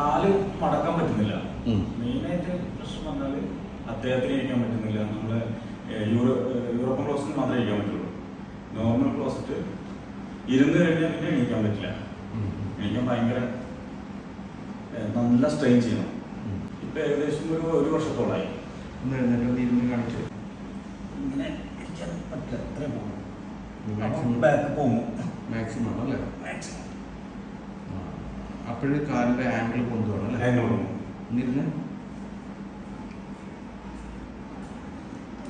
കാൽ മടക്കാൻ പറ്റുന്നില്ല. മെയിനായിട്ട് പ്രശ്നം പറഞ്ഞാൽ അദ്ദേഹത്തിന് ഇരിക്കാൻ പറ്റുന്നില്ല. നമ്മൾ യൂറോ യൂറോപ്യൻ ക്ലോസറ്റ് മാത്രമേ ഇരിക്കാൻ പറ്റുള്ളൂ. നോർമൽ ക്ലോസറ്റ് ഇരുന്ന് കഴിഞ്ഞാൽ പിന്നെ എണീക്കാൻ പറ്റില്ല. എണീക്കാൻ ഭയങ്കര നല്ല സ്ട്രെയിൻ ചെയ്യണം. ഇപ്പൊ ഏകദേശം ഒരു ഒരു വർഷത്തോളായി. ഒന്ന് എഴുന്നേറ്റ് ഇരുന്ന് കാണിച്ചു. ഇങ്ങനെ പറ്റില്ല. അത്രയും Maximum. മാക്സിമം ബാക്ക് പോകും മാക്സിമം അല്ലേ മാക്സിമം അപ്പോഴും കാലിന്റെ ആംഗിൾ കൊണ്ടുപോകണം അല്ലേ? ആംഗിൾ എന്നിരുന്ന്.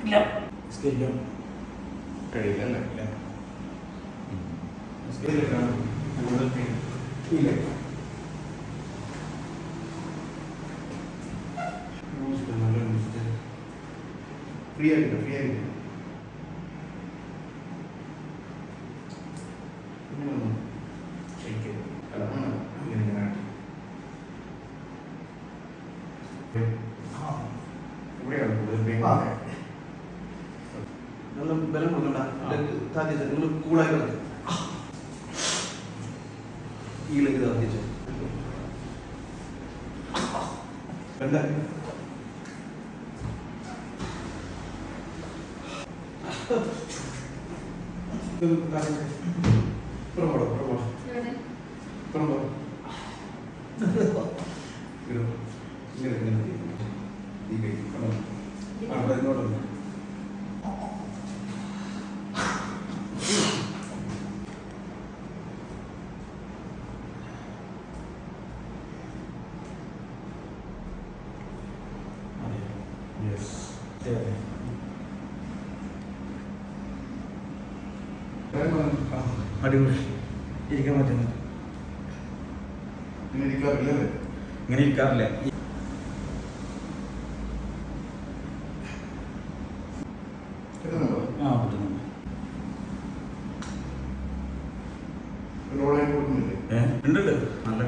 ഇല്ല. കഴിയില്ല അല്ലേ. ഇല്ല. ഫ്രീ ആയിട്ട് ഫ്രീ ആയിട്ട് ഇങ്ങനെ ഒന്ന് shake ചെയ്ത്. അല്ല, അങ്ങനെ, ഇങ്ങനെ ഇങ്ങനെ ആക്കി. ആ. ഇവിടെയാണ് കൂടുതൽ ആ. നല്ല ബലം കൊടുക്കണ്ട താത്തിച്ച നിങ്ങൾ കൂളായി കളിക്കും ഈ ലെഗ് താത്തിച്ച വേണ്ട പുറമ്പോട്, പുറമ്പോട്, പുറമ്പോട്. ഇങ്ങനെ, ഇങ്ങനെ. ഈ കൈ, അവിടെ. ആ, അടിപൊളി. ഇരിക്കാൻ പറ്റുന്നു. ഇങ്ങനെ ഇരിക്കാറില്ലല്ലേ? ഇങ്ങനെ ഇരിക്കാറില്ല. ആ പറ്റുന്നുണ്ട് ഉണ്ട്. നല്ല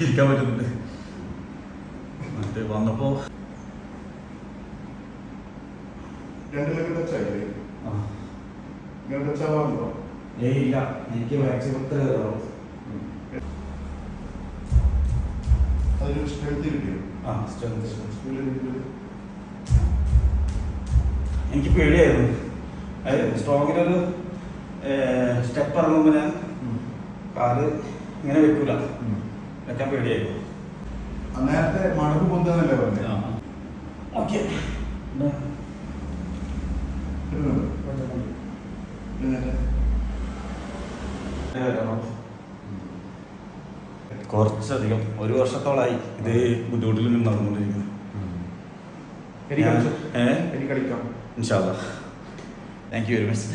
ഇരിക്കാൻ പറ്റുന്നുണ്ട്. മറ്റേ വന്നപ്പോ? ഏയ് ഇല്ല. എനിക്ക് വാക്സിൻ കയറാവൂ. അതൊരു സ്ട്രെങ്ത് കിട്ടിയോ? ആ സ്ട്രെങ്ത് കിട്ടിയത്? എനിക്ക് പേടിയായിരുന്നു. അതായത് സ്ട്രോങ്ങിലൊരു സ്റ്റെപ്പ് ഇറങ്ങുമ്പോൾ ഞാൻ കാൽ ഇങ്ങനെ വെക്കൂല. വെക്കാൻ പേടിയായിരുന്നു. നേരത്തെ മടക്ക് പൊന്താന്നല്ലേ പറഞ്ഞു? ഓക്കെ. കുറച്ചധികം. ഒരു വർഷത്തോളായി ഇതേ ബുദ്ധിമുട്ടിൽ നിന്ന് നടന്നുകൊണ്ടിരിക്കുന്നത് എനിക്ക് കളിക്കാം. Thank you very much